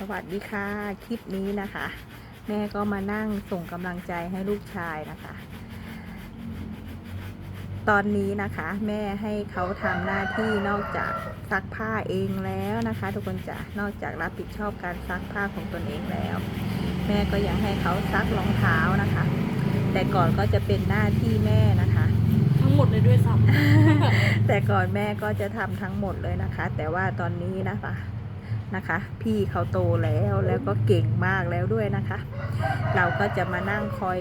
สวัสดีค่ะ คลิปนี้นะคะ แม่ก็มานั่งส่งกำลังใจให้ลูกชายนะคะ ตอนนี้นะคะ แม่ให้เขาทำหน้าที่นอกจากซักผ้าเองแล้วนะคะ ทุกคนจะนอกจากรับผิดชอบการซักผ้าของตนเองแล้ว แม่ก็ยังให้เขาซักรองเท้านะคะ แต่ก่อนก็จะเป็นหน้าที่แม่นะคะทั้งหมดเลยด้วยซ้แต่ก่อนแม่ก็จะทำทั้งหมดเลยนะคะ แต่ว่าตอนนี้นะคะ นะคะ พี่เขาโตแล้วแล้วก็เก่งมากแล้วด้วยนะคะ เราก็จะมานั่งคอย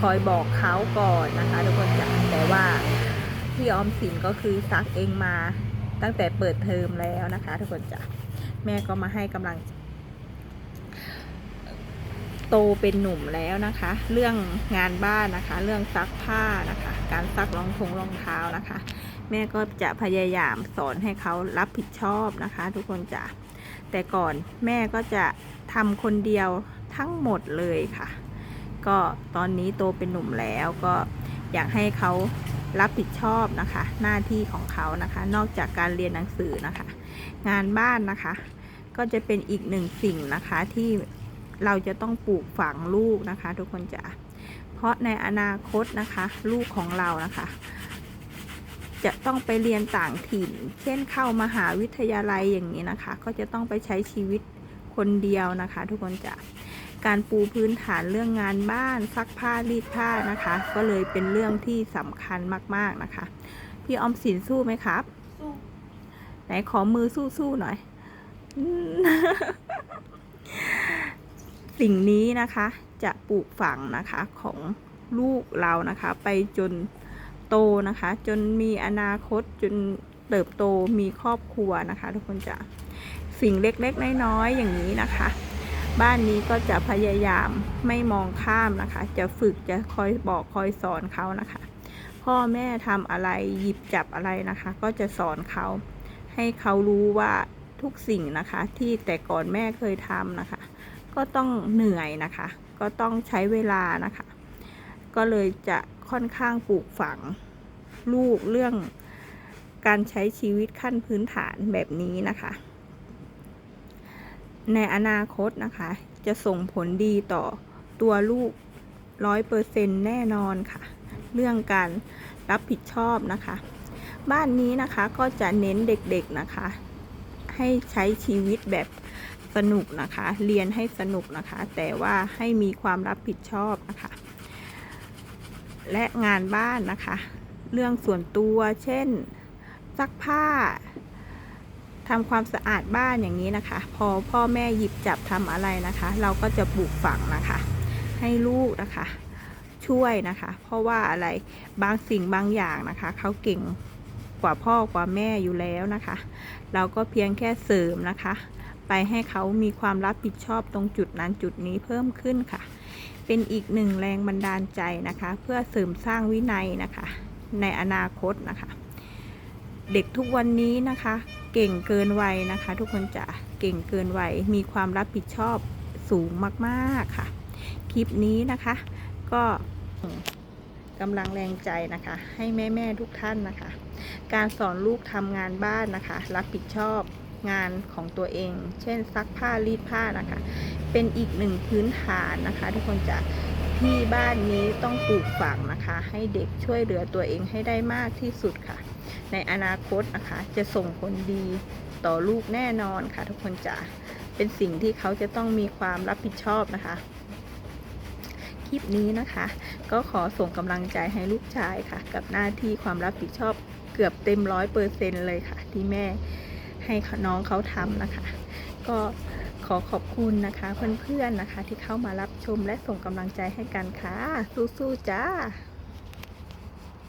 คอยบอกเขาก่อนนะคะทุกคนจ้ะแต่ว่าพี่ออมสินก็คือซักเองมาตั้งแต่เปิดเทอมแล้วนะคะ ทุกคนจ้ะแม่ก็มาให้กำลัง โตเป็นหนุ่มแล้วนะคะ เรื่องงานบ้านนะคะ เรื่องซักผ้านะคะ การซักรองทงรองเท้านะคะ แม่ก็จะพยายามสอนให้เขารับผิดชอบนะคะ ทุกคนจะแต่ก่อนแม่ก็จะทำคนเดียวทั้งหมดเลยค่ะ ก็ตอนนี้โตเป็นหนุ่มแล้วก็อยากให้เขารับผิดชอบนะคะ หน้าที่ของเขานะคะ นอกจากการเรียนหนังสือนะคะ งานบ้านนะคะ ก็จะเป็นอีกหนึ่งสิ่งนะคะที่ เราจะต้องปลูกฝังลูกนะคะ ทุกคนจะเพราะในอนาคตนะคะ ลูกของเรานะคะ จะต้องไปเรียนต่างถิ่น เช่นเข้ามหาวิทยาลัยอย่างนี้นะคะ ก็จะต้องไปใช้ชีวิตคนเดียวนะคะ ทุกคนจะการปูพื้นฐานเรื่องงานบ้านซักผ้ารีดผ้านะคะ ก็เลยเป็นเรื่องที่สำคัญมากๆนะคะ พี่ออมสินสู้ไหมครับำสู้ไหนขอมือสู้ๆหน่อยอืม สิ่งนี้นะคะจะปลูกฝังนะคะของลูกเรานะคะ ไปจนโตนะคะ จนมีอนาคตจนเติบโตมีครอบครัวนะคะ ทุกคนจะสิ่งเล็กๆน้อยๆอย่างนี้นะคะ บ้านนี้ก็จะพยายามไม่มองข้ามนะคะ จะฝึกจะคอยบอกคอยสอนเขานะคะ พ่อแม่ทำอะไรหยิบจับอะไรนะคะ ก็จะสอนเขา ให้เขารู้ว่าทุกสิ่งนะคะ ที่แต่ก่อนแม่เคยทำนะคะ ก็ต้องเหนื่อยนะคะ ก็ต้องใช้เวลานะคะ ก็เลยจะค่อนข้างปลูกฝังลูกเรื่องการใช้ชีวิตขั้นพื้นฐานแบบนี้นะคะ ในอนาคตนะคะ จะส่งผลดีต่อตัวลูกร้อยเปอร์เซ็นแน่นอนค่ะ เรื่องการรับผิดชอบนะคะ บ้านนี้นะคะก็จะเน้นเด็กๆนะคะ ให้ใช้ชีวิตแบบ สนุกนะคะ เรียนให้สนุกนะคะ แต่ว่าให้มีความรับผิดชอบนะคะ และงานบ้านนะคะ เรื่องส่วนตัวเช่นซักผ้าทำความสะอาดบ้านอย่างนี้นะคะ พอพ่อแม่หยิบจับทำอะไรนะคะ เราก็จะปลูกฝังนะคะ ให้ลูกนะคะ ช่วยนะคะ เพราะว่าอะไรบางสิ่งบางอย่างนะคะเขาเก่งกว่าพ่อกว่าแม่อยู่แล้วนะคะ เราก็เพียงแค่เสริมนะคะ ไปให้เขามีความรับผิดชอบตรงจุดนั้นจุดนี้เพิ่มขึ้นค่ะ เป็นอีกหนึ่งแรงบันดาลใจนะคะ เพื่อเสริมสร้างวินัยนะคะ ในอนาคตนะคะ เด็กทุกวันนี้นะคะ เก่งเกินวัยนะคะ ทุกคนจะเก่งเกินวัยมีความรับผิดชอบสูงมากๆค่ะ คลิปนี้นะคะ ก็กำลังแรงใจนะคะ ให้แม่ ๆ ทุกท่านนะคะ การสอนลูกทำงานบ้านนะคะ รับผิดชอบ งานของตัวเอง เช่นซักผ้ารีดผ้านะคะ เป็นอีกหนึ่งพื้นฐานนะคะทุกคนจะที่บ้านนี้ต้องปลูกฝังนะคะ ให้เด็กช่วยเหลือตัวเองให้ได้มากที่สุดค่ะ ในอนาคตนะคะ จะส่งผลดีต่อลูกแน่นอนค่ะ ทุกคนจะเป็นสิ่งที่เขาจะต้องมีความรับผิดชอบนะคะ คลิปนี้นะคะ ก็ขอส่งกำลังใจให้ลูกชายค่ะ กับหน้าที่ความรับผิดชอบเกือบเต็มร้อยเปอร์เซ็นเลยค่ะ ที่แม่ ให้น้องเขาทำนะคะ ก็ขอขอบคุณนะคะเพื่อนๆนะคะ ที่เข้ามารับชมและส่งกำลังใจให้กันค่ะ สู้ๆจ้า